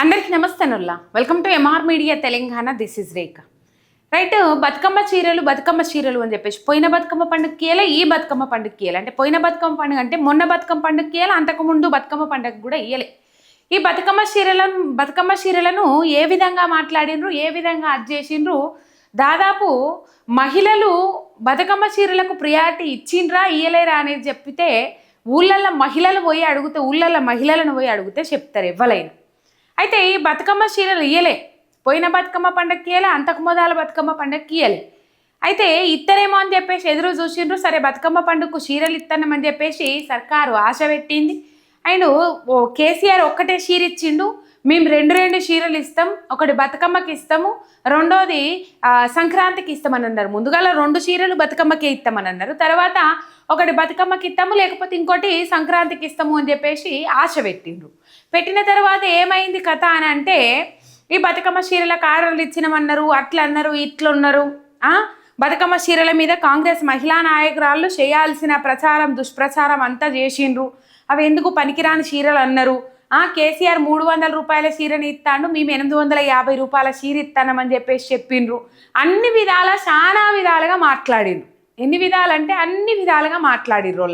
అందరికి నమస్తే Nulla. Welcome to MR media Telangana this is Rekha right Bathukamma చీరలు బతుకమ్మ చీరలు అని చెప్పేసి పోయిన బతుకమ్మ పండుగ ఇయ్యాలి ఈ బతుకమ్మ పండుగకి కీయాలి అంటే పోయిన బతుకమ్మ పండుగ అంటే మొన్న బతుకమ్మ పండుగకి ఇయ్యాలి అంతకుముందు బతుకమ్మ పండుగ కూడా ఇయ్యలే. ఈ బతుకమ్మ చీరలను బతుకమ్మ చీరలను ఏ విధంగా మాట్లాడినరు ఏ విధంగా అది చేసిండ్రు దాదాపు మహిళలు బతుకమ్మ చీరలకు ప్రియారిటీ ఇచ్చిండ్రా ఇయ్యలేరా అనేది చెప్తే ఊళ్ళల్లో మహిళలు పోయి అడిగితే ఊళ్ళల్లో మహిళలను పోయి అడిగితే చెప్తారు ఇవ్వలేను అయితే ఈ బతుకమ్మ చీరలు ఇయ్యలే. పోయిన బతుకమ్మ పండగకి ఇయ్యలే అంతకు మొదల బతుకమ్మ పండగకి ఇయ్యలే. అయితే ఇత్తరేమో అని చెప్పేసి ఎదురు చూసిండ్రు సరే బతుకమ్మ పండుగకు చీరలు ఇస్తానమని చెప్పేసి సర్కారు ఆశ పెట్టింది. అండ్ కేసీఆర్ ఒక్కటే చీర ఇచ్చిండు మేము రెండు రెండు చీరలు ఇస్తాం ఒకటి బతుకమ్మకి ఇస్తాము రెండోది సంక్రాంతికి ఇస్తామని అన్నారు ముందుగా రెండు చీరలు బతుకమ్మకి ఇస్తామని అన్నారు తర్వాత ఒకటి బతుకమ్మకి ఇస్తాము లేకపోతే ఇంకోటి సంక్రాంతికి ఇస్తాము అని చెప్పేసి ఆశ పెట్టిండ్రు. పెట్టిన తర్వాత ఏమైంది కథ అని అంటే ఈ బతుకమ్మ చీరల కారణాలు ఇచ్చినమన్నారు అట్లా అన్నారు ఇట్లున్నారు బతుకమ్మ చీరల మీద కాంగ్రెస్ మహిళా నాయకురాళ్ళు చేయాల్సిన ప్రచారం దుష్ప్రచారం అంతా చేసిండ్రు. అవి ఎందుకు పనికిరాని చీరలు అన్నారు? కేసీఆర్ మూడు వందల రూపాయల చీరని ఇస్తాడు మేము ఎనిమిది వందల యాభై రూపాయల చీర ఇస్తానమని చెప్పేసి చెప్పిండ్రు. అన్ని విధాల చాలా విధాలుగా మాట్లాడిండ్రు. ఎన్ని విధాలంటే అన్ని విధాలుగా మాట్లాడిర్రు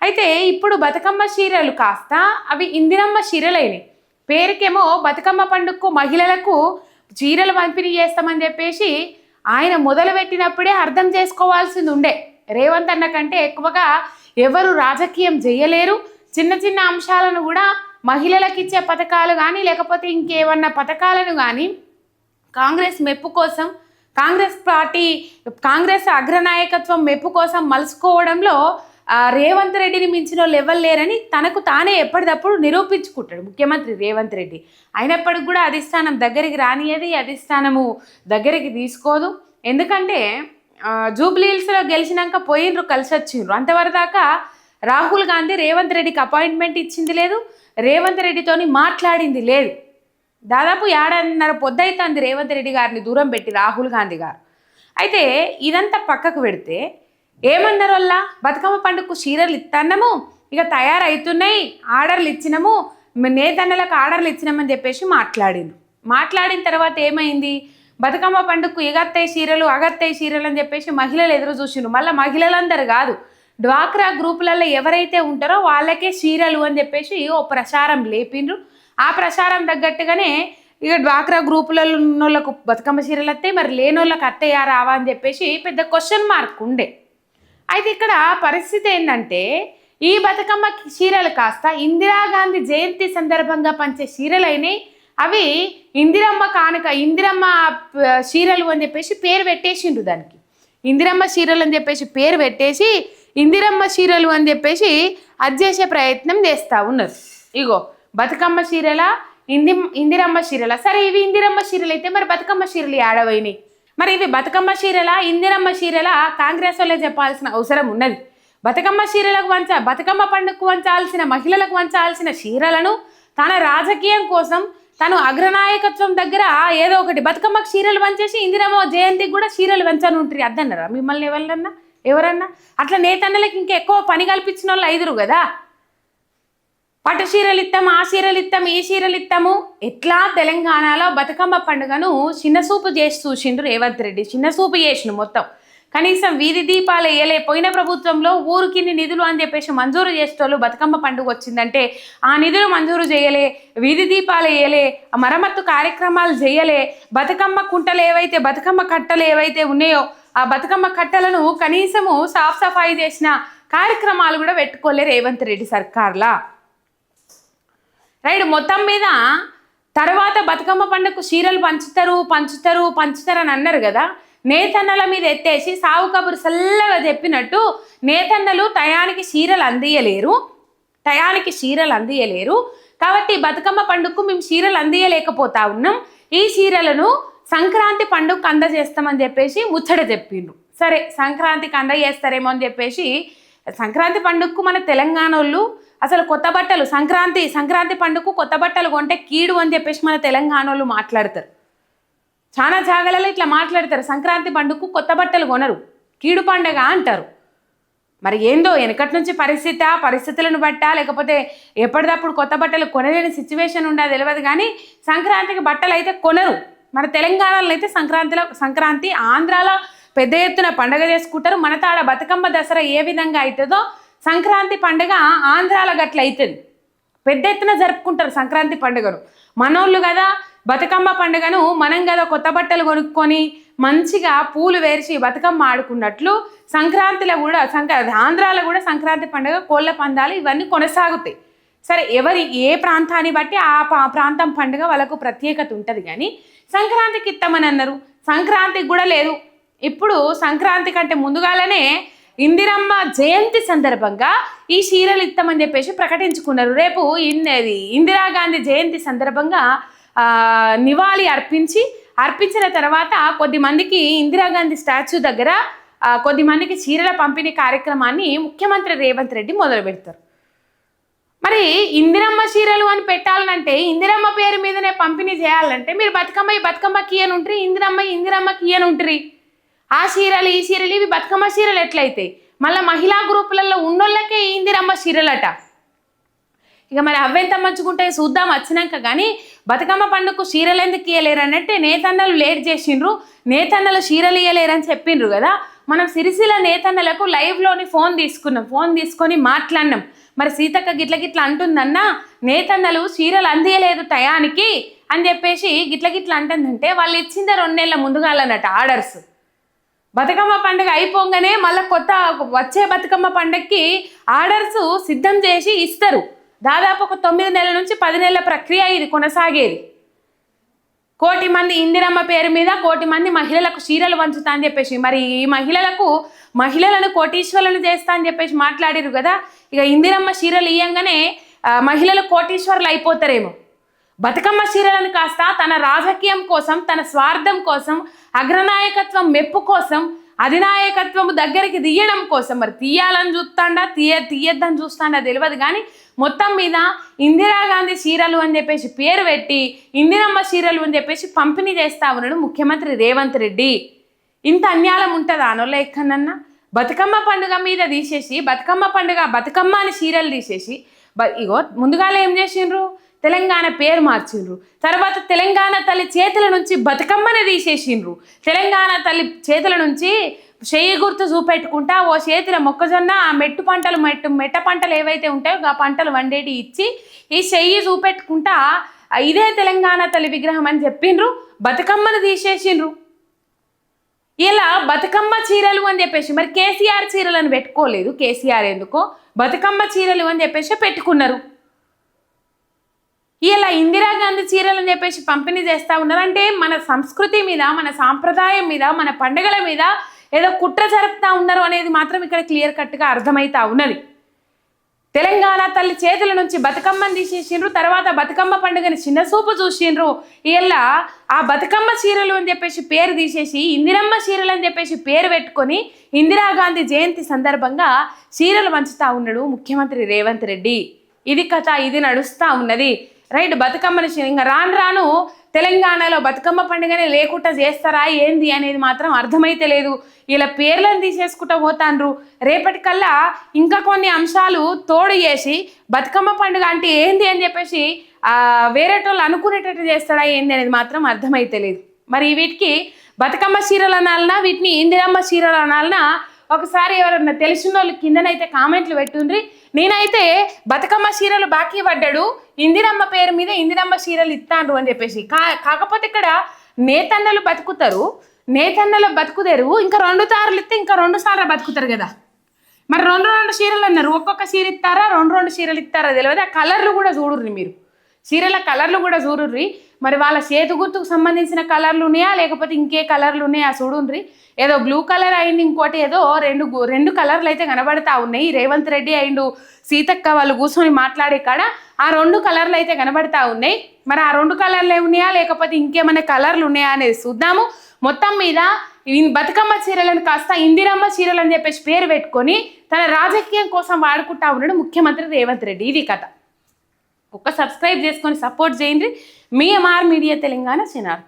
అయితే ఇప్పుడు బతుకమ్మ చీరలు కాస్త అవి ఇందిరమ్మ చీరలైనవి పేరుకేమో బతుకమ్మ పండుగకు మహిళలకు చీరలు పంపిణీ చేస్తామని చెప్పేసి ఆయన మొదలుపెట్టినప్పుడే అర్థం చేసుకోవాల్సింది ఉండే. రేవంత్ అన్న కంటే ఎక్కువగా ఎవరు రాజకీయం చేయలేరు. చిన్న చిన్న అంశాలను కూడా మహిళలకు ఇచ్చే పథకాలు కానీ లేకపోతే ఇంకేమన్నా పథకాలను కానీ కాంగ్రెస్ మెప్పు కోసం కాంగ్రెస్ పార్టీ కాంగ్రెస్ అగ్రనాయకత్వం మెప్పు కోసం మలుసుకోవడంలో రేవంత్ రెడ్డిని మించిన వాళ్ళు ఎవరు లేరని తనకు తానే ఎప్పటికప్పుడు నిరూపించుకుంటాడు ముఖ్యమంత్రి రేవంత్ రెడ్డి. అయినప్పటికి కూడా అధిష్టానం దగ్గరికి రానియది అధిష్టానము దగ్గరికి తీసుకోదు. ఎందుకంటే జూబ్లీహిల్స్లో గెలిచినాక పోయినరు కలిసి వచ్చిండ్రు అంతవరదాకా రాహుల్ గాంధీ రేవంత్ రెడ్డికి అపాయింట్మెంట్ ఇచ్చింది లేదు రేవంత్ రెడ్డితోని మాట్లాడింది లేదు. దాదాపు ఏడాదిన్నర పొద్దైతుంది రేవంత్ రెడ్డి గారిని దూరం పెట్టి రాహుల్ గాంధీ గారు. అయితే ఇదంతా పక్కకు పెడితే ఏమన్నారు వల్ల బతుకమ్మ పండుగకు చీరలు ఇస్తాన్నాము ఇక తయారవుతున్నాయి ఆర్డర్లు ఇచ్చినాము నేతన్నలకు ఆర్డర్లు ఇచ్చినామని చెప్పేసి మాట్లాడిను మాట్లాడిన తర్వాత ఏమైంది? బతుకమ్మ పండుగకు ఎగత్తాయి చీరలు అగత్తాయి చీరలు అని చెప్పేసి మహిళలు ఎదురు చూసిండ్రు. మళ్ళీ మహిళలందరూ కాదు డ్వాక్రా గ్రూపులలో ఎవరైతే ఉంటారో వాళ్ళకే చీరలు అని చెప్పేసి ఓ ప్రచారం లేపిండ్రు. ఆ ప్రచారం తగ్గట్టుగానే ఇక డ్వాక్రా గ్రూపులలో ఉన్న వాళ్ళకు బతుకమ్మ చీరలు వస్తాయి మరి లేని వాళ్ళకి అత్తయ్యా రావా అని చెప్పేసి పెద్ద క్వశ్చన్ మార్క్ ఉండే. అయితే ఇక్కడ పరిస్థితి ఏంటంటే ఈ బతుకమ్మ చీరలు కాస్త ఇందిరాగాంధీ జయంతి సందర్భంగా పంచే చీరలైనవి అవి ఇందిరమ్మ కానుక ఇందిరమ్మ చీరలు అని చెప్పేసి పేరు పెట్టేసిండ్రు దానికి. ఇందిరమ్మ చీరలు అని చెప్పేసి పేరు పెట్టేసి ఇందిరమ్మ చీరలు అని చెప్పేసి అది చేసే ప్రయత్నం చేస్తూ ఉన్నారు. ఇగో బతుకమ్మ చీరల ఇంది ఇందిరమ్మ చీరల. సరే ఇవి ఇందిరమ్మ చీరలు అయితే మరి బతుకమ్మ చీరలు ఆడవైనాయి మరి ఇవి బతుకమ్మ చీరల ఇందిరమ్మ చీరల? కాంగ్రెస్ వాళ్ళే చెప్పాల్సిన అవసరం ఉన్నది. బతుకమ్మ చీరలకు వంచ బతుకమ్మ పండుగకు వంచాల్సిన మహిళలకు వంచాల్సిన చీరలను తన రాజకీయం కోసం తను అగ్రనాయకత్వం దగ్గర ఏదో ఒకటి బతుకమ్మకు చీరలు వంచేసి ఇందిరమ్మ జయంతికి కూడా చీరలు వంచని ఉంటుంది అద్దన్నారా మిమ్మల్ని ఎవరన్నా ఎవరన్నా? అట్లా నేతన్నలకి ఇంకా ఎక్కువ పని కల్పించిన వాళ్ళు ఐదురు కదా? పట్టు చీరలు ఇస్తాము ఆ చీరలు ఇస్తాము ఈ చీరలు ఇస్తాము ఎట్లా తెలంగాణలో బతుకమ్మ పండుగను చిన్నసూపు చేసి చూసిండ్రు రేవంత్ రెడ్డి. చిన్నసూపు చేసిండు మొత్తం. కనీసం వీధి దీపాలు వేయలే. పోయిన ప్రభుత్వంలో ఊరికిన్ని నిధులు అని చెప్పేసి మంజూరు చేసేటోళ్ళు బతుకమ్మ పండుగ వచ్చిందంటే ఆ నిధులు మంజూరు చేయలే వీధి దీపాలు వేయలే మరమ్మత్తు కార్యక్రమాలు చేయలే. బతుకమ్మ కుంటలు ఏవైతే బతుకమ్మ కట్టలు ఏవైతే ఉన్నాయో ఆ బతుకమ్మ కట్టలను కనీసము సాఫ్ సఫాయి చేసిన కార్యక్రమాలు కూడా పెట్టుకోలే రేవంత్ రెడ్డి సర్కార్లా. రైట్ మొత్తం మీద తర్వాత బతుకమ్మ పండుగకు చీరలు పంచుతారు పంచుతారు పంచుతారు అని అన్నారు కదా నేతన్నల మీద ఎత్తేసి సావు కబురు చల్లగా చెప్పినట్టు నేతన్నలు టయానికి చీరలు అందియలేరు టయానికి చీరలు అందియలేరు. కాబట్టి బతుకమ్మ పండుగకు మేము చీరలు అందియలేకపోతా ఉన్నాం. ఈ చీరలను సంక్రాంతి పండుగకు అందజేస్తామని చెప్పేసి ముచ్చట చెప్పిండ్రు సరే సంక్రాంతికి అందజేస్తారేమో అని చెప్పేసి సంక్రాంతి పండుగకు మన తెలంగాణ వాళ్ళు అసలు కొత్త బట్టలు సంక్రాంతి సంక్రాంతి పండుగకు కొత్త బట్టలు కొంటే కీడు అని చెప్పేసి మన తెలంగాణ వాళ్ళు మాట్లాడతారు. చాలా జాగాలలో ఇట్లా మాట్లాడతారు. సంక్రాంతి పండుగకు కొత్త బట్టలు కొనరు. కీడు పండగ అంటారు. మరి ఏందో వెనకటి నుంచి పరిస్థితి పరిస్థితులను బట్టా లేకపోతే ఎప్పటిదప్పుడు కొత్త బట్టలు కొనలేని సిచ్యువేషన్ ఉండా తెలియదు కానీ సంక్రాంతికి బట్టలు అయితే కొనరు. మన తెలంగాణలో అయితే సంక్రాంతిలో సంక్రాంతి ఆంధ్రాలో పెద్ద ఎత్తున పండగ చేసుకుంటారు. మన తాడ బతుకమ్మ దసరా ఏ విధంగా అవుతుందో సంక్రాంతి పండుగ ఆంధ్రాల గట్ల అవుతుంది పెద్ద ఎత్తున జరుపుకుంటారు సంక్రాంతి పండుగను. మనోళ్ళు కదా బతుకమ్మ పండుగను మనం కదా కొత్త బట్టలు కొనుక్కొని మంచిగా పూలు వేర్చి బతుకమ్మ ఆడుకున్నట్లు సంక్రాంతిలో కూడా సంక్రాంతి ఆంధ్రాలో కూడా సంక్రాంతి పండుగ కోళ్ళ పందాలు ఇవన్నీ కొనసాగుతాయి. సరే ఎవరి ఏ ప్రాంతాన్ని బట్టి ఆ పా- ప్రాంతం పండుగ వాళ్ళకు ప్రత్యేకత ఉంటుంది కానీ సంక్రాంతికి ఇస్తామని అన్నారు. సంక్రాంతికి కూడా లేదు. ఇప్పుడు సంక్రాంతి కంటే ముందుగాలనే ఇందిరమ్మ జయంతి సందర్భంగా ఈ చీరలు ఇస్తామని చెప్పేసి ప్రకటించుకున్నారు. రేపు ఇది ఇందిరాగాంధీ జయంతి సందర్భంగా నివాళి అర్పించి అర్పించిన తర్వాత కొద్ది మందికి ఇందిరాగాంధీ స్టాచ్యూ దగ్గర కొద్దిమందికి కొద్ది మందికి చీరల పంపిణీ కార్యక్రమాన్ని ముఖ్యమంత్రి రేవంత్ రెడ్డి మొదలు పెడతారు మరి ఇందిరమ్మ చీరలు అని పెట్టాలంటే ఇందిరమ్మ పేరు మీదనే పంపిణీ చేయాలంటే మీరు బతుకమ్మ ఈ బతుకమ్మకి ఇయ్యను ఉంటారు ఇందిరమ్మ ఇందిరమ్మకి ఇయ్యను ఉంటుంది ఆ చీరలు ఈ చీరలు ఇవి బతుకమ్మ చీరలు ఎట్లయితాయి మళ్ళీ మహిళా గ్రూపులలో ఉన్నోళ్ళకే ఇందిరమ్మ చీరలట. ఇక మరి అవెంత మంచుకుంటే చూద్దాం వచ్చినాక కానీ బతుకమ్మ పండుగకు చీరలు ఎందుకు ఇయ్యలేరు అన్నట్టే నేతన్నలు లేట్ చేసిండ్రు నేతన్నలు చీరలు ఇయ్యలేరని చెప్పిండ్రు కదా. మనం సిరిసిల నేతన్నలకు లైవ్లోని ఫోన్ తీసుకున్నాం ఫోన్ తీసుకొని మాట్లాడినాం. మరి సీతక్క గిట్ల గిట్ల అంటుందన్నా నేతన్నలు చీరలు అందియలేదు టయానికి అని చెప్పేసి గిట్ల గిట్ల అంటుందంటే వాళ్ళు ఇచ్చిందే రెండు నెలల ముందుగాలన్నట్టు ఆర్డర్స్. బతుకమ్మ పండుగ అయిపోగానే మళ్ళీ కొత్త వచ్చే బతుకమ్మ పండుగకి ఆర్డర్స్ సిద్ధం చేసి ఇస్తారు. దాదాపు ఒక తొమ్మిది నెలల నుంచి పది నెలల ప్రక్రియ ఇది కొనసాగేది. కోటి మంది ఇందిరమ్మ పేరు మీద కోటి మంది మహిళలకు చీరలు వంచుతా అని చెప్పేసి మరి ఈ మహిళలకు మహిళలను కోటీశ్వరులను చేస్తా అని చెప్పేసి మాట్లాడిరు కదా ఇక ఇందిరమ్మ చీరలు ఇయ్యంగానే మహిళలు కోటీశ్వరులు అయిపోతారేమో. బతుకమ్మ చీరలను కాస్త తన రాజకీయం కోసం తన స్వార్థం కోసం అగ్రనాయకత్వం మెప్పు కోసం అధినాయకత్వం దగ్గరికి తీయడం కోసం మరి తీయాలని చూస్తాడా తీయ తీయద్దని చూస్తాడా తెలియదు కానీ మొత్తం మీద ఇందిరాగాంధీ చీరలు అని చెప్పేసి పేరు పెట్టి ఇందిరమ్మ చీరలు అని చెప్పేసి పంపిణీ చేస్తా ఉన్నాడు ముఖ్యమంత్రి రేవంత్ రెడ్డి. ఇంత అన్యాయం ఉంటుందా అనోళ్ళ ఎక్కడన్నా బతుకమ్మ పండుగ మీద తీసేసి బతుకమ్మ పండుగ బతుకమ్మ అని చీరలు తీసేసి ఇగో ముందుగాల ఏం చేసిండ్రు? తెలంగాణ పేరు మార్చిండ్రు. తర్వాత తెలంగాణ తల్లి చేతుల నుంచి బతుకమ్మని తీసేసిండ్రు. తెలంగాణ తల్లి చేతుల నుంచి చెయ్యి గుర్తు చూపెట్టుకుంటా ఓ చేతిలో మొక్కజొన్న ఆ మెట్టు పంటలు మెట్టు మెట్ట పంటలు ఏవైతే ఉంటాయో ఆ పంటలు వండేటి ఇచ్చి ఈ చెయ్యి చూపెట్టుకుంటా ఇదే తెలంగాణ తల్లి విగ్రహం అని చెప్పిండ్రు బతుకమ్మను తీసేసిండ్రు. ఇలా బతుకమ్మ చీరలు అని చెప్పేసి మరి కేసీఆర్ చీరలను పెట్టుకోలేదు. కేసీఆర్ ఎందుకో బతుకమ్మ చీరలు అని చెప్పేసి పెట్టుకున్నారు. ఇలా ఇందిరాగాంధీ చీరలు అని చెప్పేసి పంపిణీ చేస్తూ ఉన్నారంటే మన సంస్కృతి మీద మన సాంప్రదాయం మీద మన పండుగల మీద ఏదో కుట్ర జరుపుతా ఉన్నారు అనేది మాత్రం ఇక్కడ క్లియర్ కట్గా అర్థమవుతా ఉన్నది. తెలంగాణ తల్లి చేతుల నుంచి బతుకమ్మని తీసేసిండ్రు తర్వాత బతుకమ్మ పండుగని చిన్న చూపు చూసిండ్రు. ఇలా ఆ బతుకమ్మ చీరలు అని చెప్పేసి పేరు తీసేసి ఇందిరమ్మ చీరలు అని చెప్పేసి పేరు పెట్టుకొని ఇందిరాగాంధీ జయంతి సందర్భంగా చీరలు పంచుతా ఉన్నాడు ముఖ్యమంత్రి రేవంత్ రెడ్డి. ఇది కథ ఇది నడుస్తూ ఉన్నది. రైట్ బతుకమ్మని ఇంకా రాను రాను తెలంగాణలో బతుకమ్మ పండుగనే లేకుండా చేస్తారా ఏంది అనేది మాత్రం అర్థమైతే లేదు. ఇలా పేర్లను తీసేసుకుంటూ పోతాండ్రు. రేపటికల్లా ఇంకా కొన్ని అంశాలు తోడు చేసి బతుకమ్మ పండుగ అంటే ఏంది అని చెప్పేసి వేరేటోళ్ళు అనుకునేటట్టు చేస్తాడా ఏంది అనేది మాత్రం అర్థమైతే లేదు. మరి వీటికి బతుకమ్మ చీరలు అనాలన్నా వీటిని ఇందిరమ్మ చీరలు అనాలన్నా ఒకసారి ఎవరన్నా తెలిసిన వాళ్ళు కిందనైతే కామెంట్లు పెట్టుండ్రి. నేనైతే బతుకమ్మ చీరలు బాకీ పడ్డాడు ఇందిరమ్మ పేరు మీద ఇందిరమ్మ చీరలు ఇస్తాండ్రు అని చెప్పేసి. కా కాకపోతే ఇక్కడ నేతన్నలు బతుకుతారు నేతన్నలు బతుకుతారు ఇంకా రెండు తారలు ఇస్తే ఇంకా రెండు సార్లు బతుకుతారు కదా. మరి రెండు రెండు చీరలు అన్నారు ఒక్కొక్క చీర ఇస్తారా రెండు రెండు చీరలు ఇస్తారా తెలియదు. ఆ కలర్లు కూడా చూడుర్రి మీరు. చీరల కలర్లు కూడా చూడుర్రి. మరి వాళ్ళ చేతి గుర్తుకు సంబంధించిన కలర్లు ఉన్నాయా? లేకపోతే ఇంకే కలర్లు ఉన్నాయా చూడుండ్రి. ఏదో బ్లూ కలర్ అయింది ఇంకోటి ఏదో రెండు గు- రెండు కలర్లు అయితే కనబడతా ఉన్నాయి. రేవంత్ రెడ్డి అండ్ సీతక్క వాళ్ళు కూర్చొని మాట్లాడే కాడ ఆ రెండు కలర్లు అయితే కనబడతా ఉన్నాయి. మరి ఆ రెండు కలర్లు ఉన్నాయా లేకపోతే ఇంకేమైనా కలర్లు ఉన్నాయా అనేది చూద్దాము. మొత్తం మీద బతుకమ్మ చీరలను కాస్త ఇందిరమ్మ చీరలు అని చెప్పేసి పేరు పెట్టుకొని తన రాజకీయం కోసం వాడుకుంటా ఉన్నాడు ముఖ్యమంత్రి రేవంత్ రెడ్డి. ఇది కథ. ఒక్క సబ్స్క్రైబ్ చేసుకొని సపోర్ట్ చేయండి. మీ ఎంఆర్ మీడియా తెలంగాణ చినార్